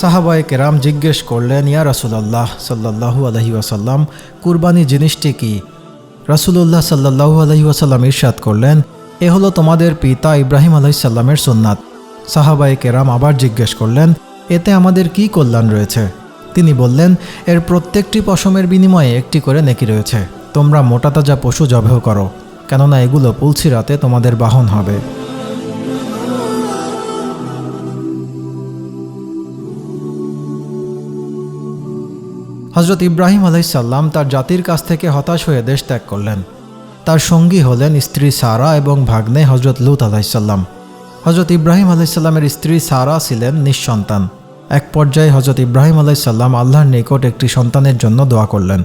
সাহাবায়ে কেরাম জিজ্ঞেস করলেন, ইয়া রাসুলাল্লাহ সাল্লাহু আলহি ওয়াসাল্লাম, কুরবানি জিনিসটি কি? রাসুলুল্লাহ সাল্লাহু আলহি ওয়াসাল্লাম ইরশাদ করলেন, এ হলো তোমাদের পিতা ইব্রাহিম আলাইসাল্লামের সুন্নাত। সাহাবায়ে কেরাম আবার জিজ্ঞেস করলেন, এতে আমাদের কি কল্যাণ রয়েছে? তিনি বললেন, এর প্রত্যেকটি পশমের বিনিময়ে একটি করে নেকি রয়েছে। তোমরা মোটাতাজা পশু জবেহ করো, কেননা এগুলো পুলসি রাতে তোমাদের বাহন হবে। হজরত ইব্রাহিম আলাইসাল্লাম তার জাতির কাছ থেকে হতাশ হয়ে দেশ ত্যাগ করলেন। তার সঙ্গী হলেন স্ত্রী সারা এবং ভাগ্নে হজরত লুত আলাইসাল্লাম হজরত ইব্রাহিম আলাইসাল্লামের স্ত্রী সারা ছিলেন নিঃসন্তান। এক পর্যায়ে হজরত ইব্রাহিম আলাইসাল্লাম আল্লাহর নিকট একটি সন্তানের জন্য দোয়া করলেন।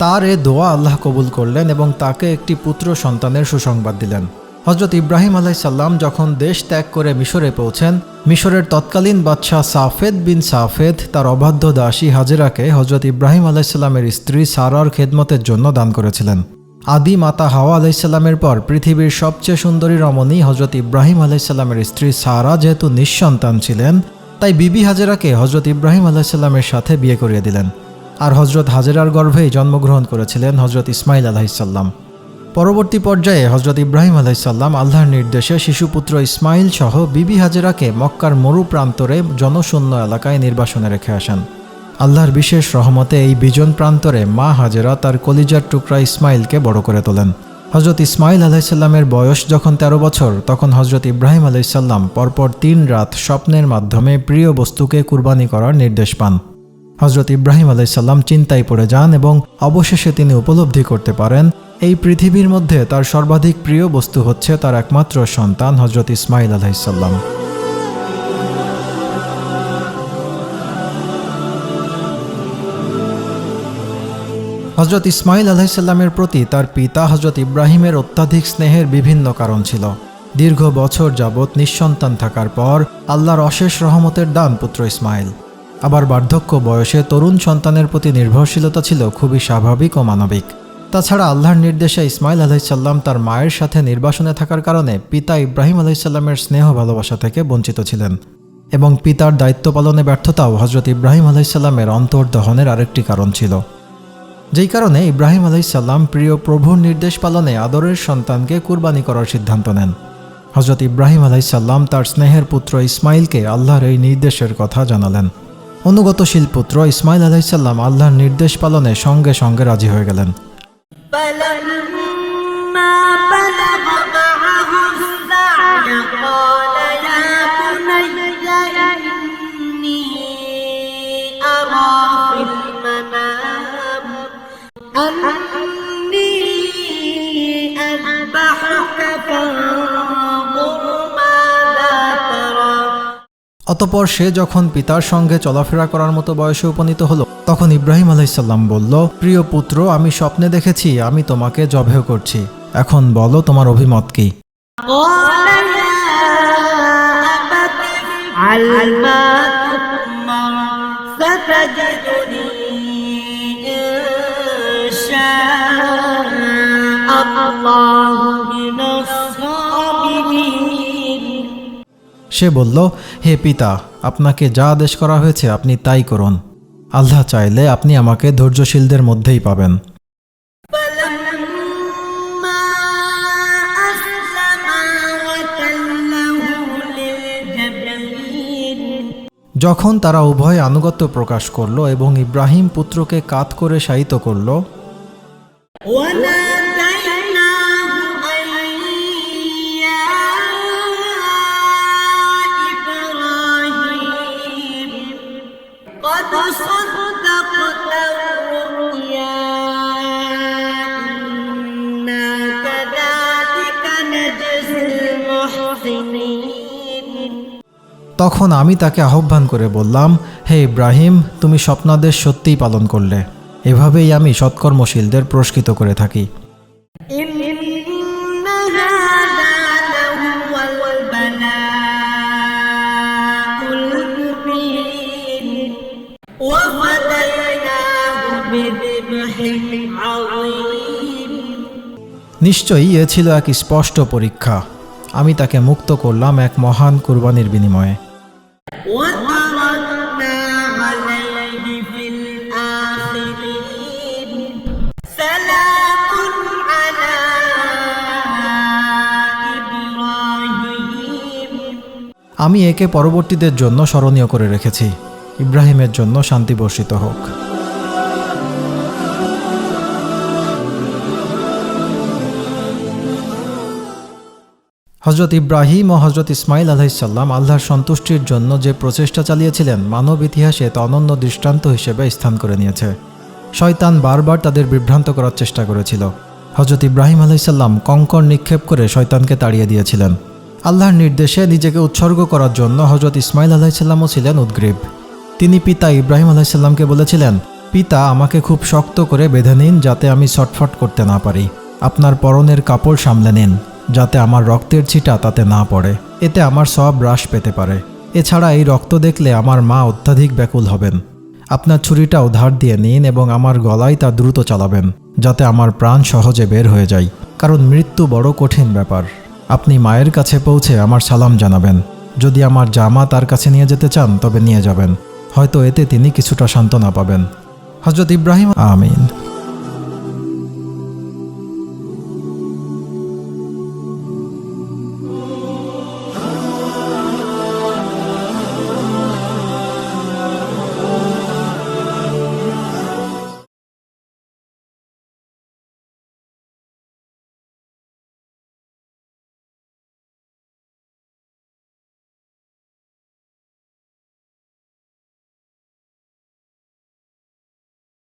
তার এ দোয়া আল্লাহ কবুল করলেন এবং তাকে একটি পুত্র সন্তানের সুসংবাদ দিলেন। হজরত ইব্রাহিম আলাইসাল্লাম যখন দেশ ত্যাগ করে মিশরে পৌঁছেন, মিশরের তৎকালীন বাদশাহ সাফেদ বিন সাফেদ তার অবাধ্য দাসী হাজেরাকে হজরত ইব্রাহিম আলাইসাল্লামের স্ত্রী সারার খেদমতের জন্য দান করেছিলেন। আদি মাতা হাওয়া আলাইসাল্লামের পর পৃথিবীর সবচেয়ে সুন্দরী রমণী হজরত ইব্রাহিম আলাইসাল্লামের স্ত্রী সারা যেহেতু নিঃসন্তান ছিলেন, তাই বিবি হাজেরাকে হজরত ইব্রাহিম আলাইসাল্লামের সাথে বিয়ে করিয়ে দিলেন। আর হজরত হাজেরার গর্ভেই জন্মগ্রহণ করেছিলেন হজরত ইসমাইল আলাহিসাল্লাম পরবর্তী পর্যায়ে হজরত ইব্রাহিম আলাইসাল্লাম আল্লাহর নির্দেশে শিশুপুত্র ইসমাইল সহ বিবি হাজেরাকে মক্কার মরু প্রান্তরে জনশূন্য এলাকায় নির্বাসনে রেখে আসেন। আল্লাহর বিশেষ রহমতে এই বিজন প্রান্তরে মা হাজেরা তার কলিজার টুকরা ইসমাইলকে বড় করে তোলেন। হজরত ইসমাইল আলাইসাল্লামের বয়স যখন ১৩ বছর, তখন হজরত ইব্রাহিম আলাইসাল্লাম পরপর তিন রাত স্বপ্নের মাধ্যমে প্রিয় বস্তুকে কুরবানি করার নির্দেশ পান। হজরত ইব্রাহিম আলাইসাল্লাম চিন্তায় পড়ে যান এবং অবশেষে তিনি উপলব্ধি করতে পারেন এই পৃথিবীর মধ্যে তার সর্বাধিক প্রিয় বস্তু হচ্ছে তার একমাত্র সন্তান হজরত ইসমাইল আলাইসাল্লাম হজরত ইসমাইল আলাইসাল্লামের প্রতি তার পিতা হজরত ইব্রাহিমের অত্যাধিক স্নেহের বিভিন্ন কারণ ছিল। দীর্ঘ বছর যাবৎ নিঃসন্তান থাকার পর আল্লাহর অশেষ রহমতের দান পুত্র ইসমাইল আবার বার্ধক্য বয়সে তরুণ সন্তানের প্রতি নির্ভরশীলতা ছিল খুবই স্বাভাবিক ও মানবিক। তাছাড়া আল্লাহর নির্দেশে ইসমাইল আলাইসাল্লাম তার মায়ের সাথে নির্বাসনে থাকার কারণে পিতা ইব্রাহিম আলাইসাল্লামের স্নেহ ভালোবাসা থেকে বঞ্চিত ছিলেন এবং পিতার দায়িত্ব পালনে ব্যর্থতাও হজরত ইব্রাহিম আলাইসাল্লামের অন্তর্দহনের আরেকটি কারণ ছিল। যেই কারণে ইব্রাহিম আলাইসাল্লাম প্রিয় প্রভুর নির্দেশ পালনে আদরের সন্তানকে কুরবানি করার সিদ্ধান্ত নেন। হজরত ইব্রাহিম আলাইসাল্লাম তার স্নেহের পুত্র ইসমাইলকে আল্লাহর এই নির্দেশের কথা জানালেন। অনুগতশীল পুত্র ইসমাইল আলাইসাল্লাম আল্লাহর নির্দেশ পালনে সঙ্গে সঙ্গে রাজি হয়ে গেলেন। فلما بلغ معه السعي قال يا بني إني أرى في المنام أني أذبحك فانظر ماذا ترى অতপর সে যখন পিতার সঙ্গে চলাফেরা করার মতো বয়সে উপনীত হলো তখন ইব্রাহিম আলাইসাল্লাম বলল, প্রিয় পুত্র, আমি স্বপ্নে দেখেছি, আমি তোমাকে জবেহ করছি। এখন বলো, তোমার অভিমত কি? সে বলল, হে পিতা, আপনাকে যা আদেশ করা হয়েছে, আপনি তাই করুন। আল্লাহ চাইলে আপনি আমাকে ধৈর্যশীলদের মধ্যেই পাবেন। যখন তারা উভয় আনুগত্য প্রকাশ করল এবং ইব্রাহিম পুত্রকে কাত করে শায়িত করল তখন আমি তাকে আহ্বান করে বললাম, হে ইব্রাহিম, তুমি স্বপ্নাদেশ সত্যিই পালন করলে। এভাবেই আমি সৎকর্মশীলদের পুরস্কৃত করে থাকি। নিশ্চয়ই এ ছিল এক স্পষ্ট পরীক্ষা। আমি তাকে মুক্ত করলাম এক মহান কুরবানির বিনিময়ে। আমি একে পরবর্তীদের জন্য স্মরণীয় করে রেখেছি। ইব্রাহিমের জন্য শান্তি বর্ষিত হোক। হজরত ইব্রাহিম ও হজরত ইসমাইল আলাইসাল্লাম আল্লাহর সন্তুষ্টির জন্য যে প্রচেষ্টা চালিয়েছিলেন, মানব ইতিহাসে তা অনন্য দৃষ্টান্ত হিসেবে স্থান করে নিয়েছে। শয়তান বারবার তাদের বিভ্রান্ত করার চেষ্টা করেছিল। হজরত ইব্রাহিম আলাইসাল্লাম কঙ্কর নিক্ষেপ করে শয়তানকে তাড়িয়ে দিয়েছিলেন। আল্লাহর নির্দেশে নিজেকে উৎসর্গ করার জন্য হজরত ইসমাইল আলাইসাল্লামও ছিলেন উদ্গ্রীব। তিনি পিতা ইব্রাহিম আলাইসাল্লামকে বলেছিলেন, পিতা, আমাকে খুব শক্ত করে বেঁধে নিন যাতে আমি ছটফট করতে না পারি। আপনার পরনের কাপড় সামলে নিন। যাতে আমার রক্তের ছিটা তাতে না পড়ে। এতে আমার সব হ্রাস পেতে পারে। এছাড়া এই রক্ত দেখলে আমার মা অত্যাধিক ব্যাকুল হবেন। আপনার ছুরিটাও ধার দিয়ে নিন এবং আমার গলায় তা দ্রুত চালাবেন, যাতে আমার প্রাণ সহজে বের হয়ে যায়। কারণ মৃত্যু বড় কঠিন ব্যাপার। আপনি মায়ের কাছে পৌঁছে আমার সালাম জানাবেন। যদি আমার জামা তার কাছে নিয়ে যেতে চান, তবে নিয়ে যাবেন। হয়তো এতে তিনি কিছুটা সান্ত্বনা পাবেন। হজরত ইব্রাহিম আমিন।